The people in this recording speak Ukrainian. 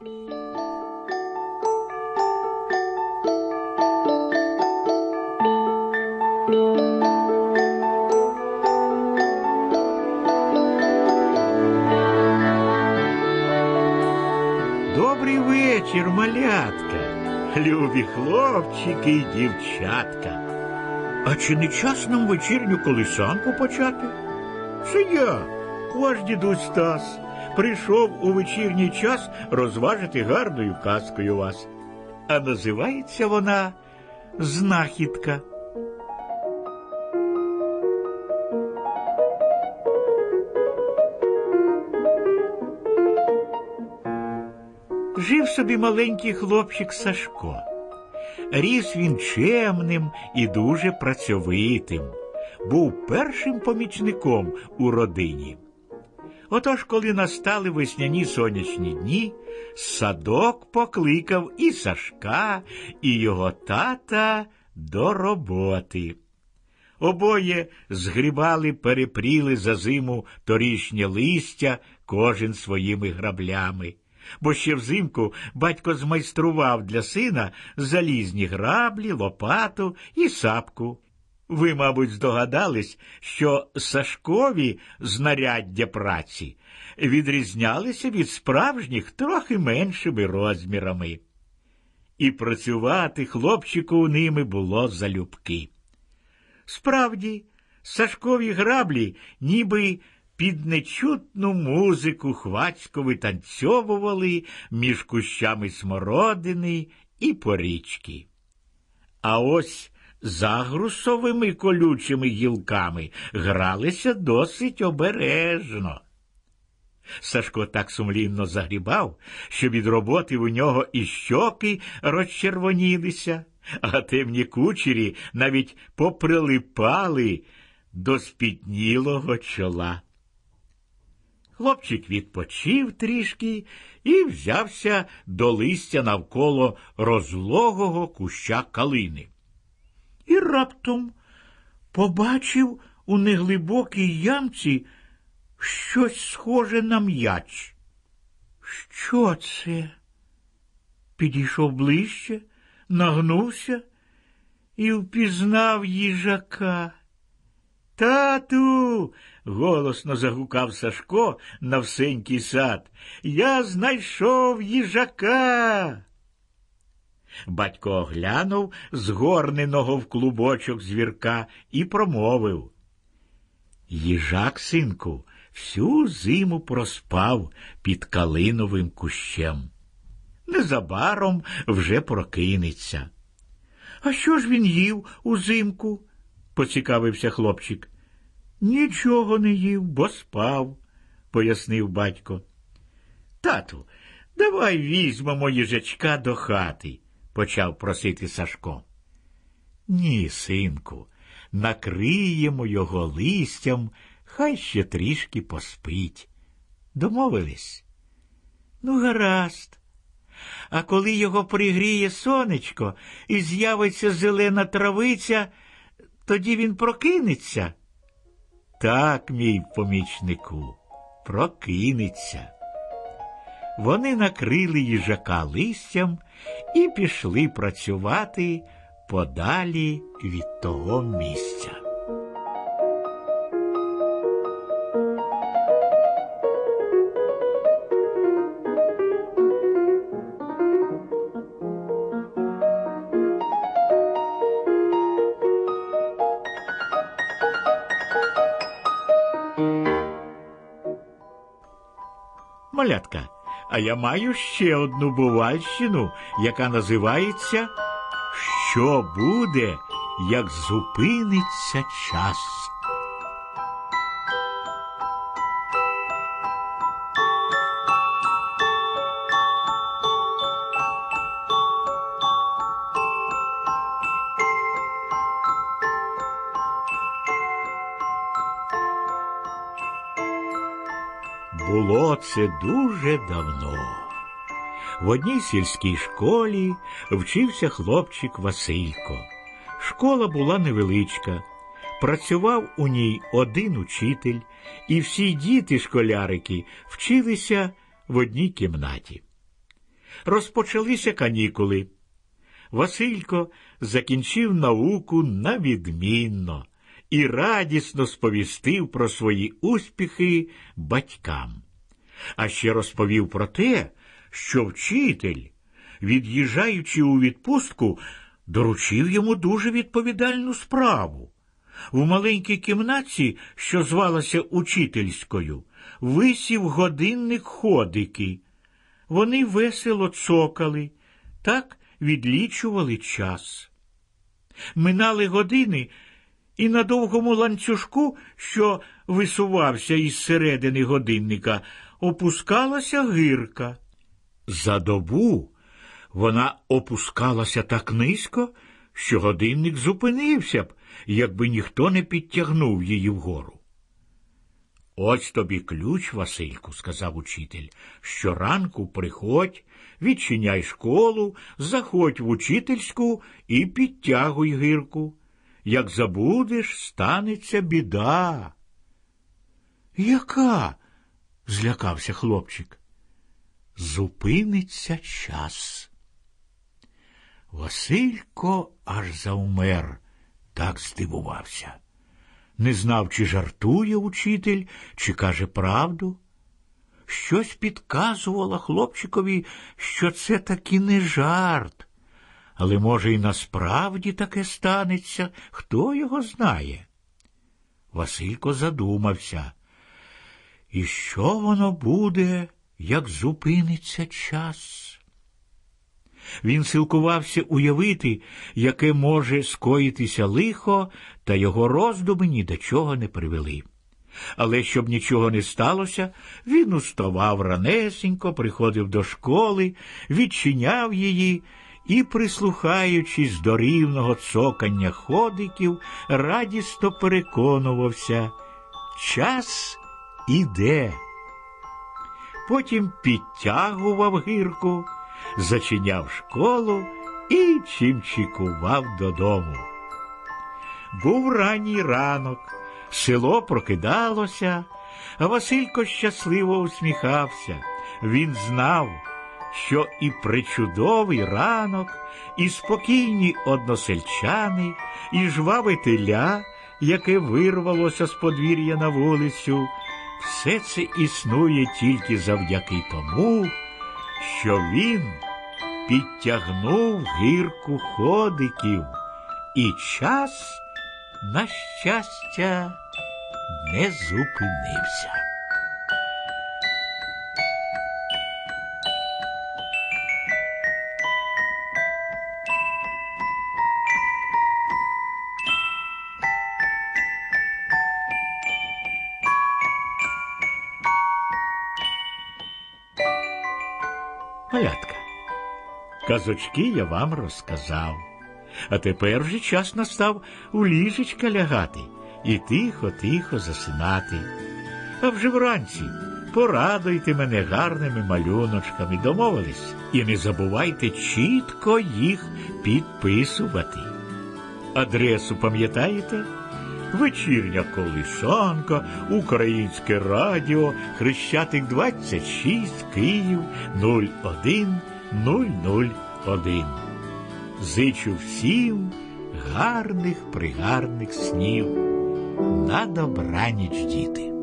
Добрий вечір, малятка, любі хлопчики й дівчатка. А чи не час нам вечірню колисанку почати? Це я, ваш дідусь Стас, прийшов у вечірній час розважити гарною казкою вас. А називається вона Знахідка. Жив собі маленький хлопчик Сашко. Ріс він чемним і дуже працьовитим, був першим помічником у родині. Отож, коли настали весняні сонячні дні, садок покликав і Сашка, і його тата до роботи. Обоє згрібали, перепріли за зиму торішнє листя, кожен своїми граблями. Бо ще взимку батько змайстрував для сина залізні граблі, лопату і сапку. Ви, мабуть, здогадались, що Сашкові знаряддя праці відрізнялися від справжніх трохи меншими розмірами. І працювати хлопчику ними було залюбки. Справді, Сашкові граблі ніби під нечутну музику хвацько витанцьовували між кущами смородини і порічки. А ось загрусовими колючими гілками гралися досить обережно. Сашко так сумлінно загрібав, що від роботи у нього і щоки розчервонілися, а темні кучері навіть поприлипали до спітнілого чола. Хлопчик відпочив трішки і взявся до листя навколо розлогого куща калини. І раптом побачив у неглибокій ямці щось схоже на м'яч. Що це? Підійшов ближче, нагнувся і впізнав їжака. Тату. голосно загукав Сашко на всенький сад. Я знайшов їжака. Батько оглянув згорненого в клубочок звірка і промовив. Їжак, синку, всю зиму проспав під калиновим кущем. Незабаром вже прокинеться. А що ж він їв узимку? поцікавився хлопчик. Нічого не їв, бо спав, пояснив батько. Тату, давай візьмемо їжачка до хати, почав просити Сашко. Ні, синку, накриємо його листям, хай ще трішки поспить. Домовились? Ну, гаразд. А коли його пригріє сонечко і з'явиться зелена травиця, тоді він прокинеться. Так, мій помічнику, прокинеться. Вони накрили їжака листям і пішли працювати подалі від того місця. Малятка, а я маю ще одну бувальщину, яка називається Що буде, як зупиниться час? Було це дуже давно. В одній сільській школі вчився хлопчик Василько. Школа була невеличка. Працював у ній один учитель, і всі діти школярики вчилися в одній кімнаті. Розпочалися канікули. Василько закінчив науку на відмінно і радісно сповістив про свої успіхи батькам. А ще розповів про те, що вчитель, від'їжджаючи у відпустку, доручив йому дуже відповідальну справу. В маленькій кімнаті, що звалася учительською, висів годинник ходики. Вони весело цокали, так відлічували час. Минали години, і на довгому ланцюжку, що висувався із середини годинника, опускалася гирка. За добу вона опускалася так низько, що годинник зупинився б, якби ніхто не підтягнув її вгору. Ось тобі ключ, Васильку, сказав учитель. Щоранку приходь, відчиняй школу, заходь в учительську і підтягуй гирку. Як забудеш, станеться біда. Яка? Злякався хлопчик. Зупиниться час. Василько аж заумер, так здивувався. Не знав, чи жартує учитель, чи каже правду. Щось підказувало хлопчикові, що це таки не жарт. Але, може, і насправді таке станеться, хто його знає. Василько задумався. І що воно буде, як зупиниться час? Він силкувався уявити, яке може скоїтися лихо, та його роздуми ні до чого не привели. Але щоб нічого не сталося, він уставав ранесенько, приходив до школи, відчиняв її і, прислухаючись до рівного цокання ходиків, радісно переконувався час іде. Потім підтягував гірку, зачиняв школу і чимчикував додому. Був ранній ранок, село прокидалося, а Василько щасливо усміхався. Він знав, що і причудовий ранок, і спокійні односельчани, і жваве теля, яке вирвалося з подвір'я на вулицю, все це існує тільки завдяки тому, що він підтягнув гірку ходиків, і час, на щастя, не зупинився. Малятка, казочки я вам розказав. А тепер вже час настав у ліжечка лягати і тихо-тихо засинати. А вже вранці порадуйте мене гарними малюночками, домовились, і не забувайте чітко їх підписувати. Адресу пам'ятаєте? Вечірня колишанка, Українське радіо, Хрещатик 26, Київ 01001. Зичу всім гарних пригарних снів. На добраніч, діти.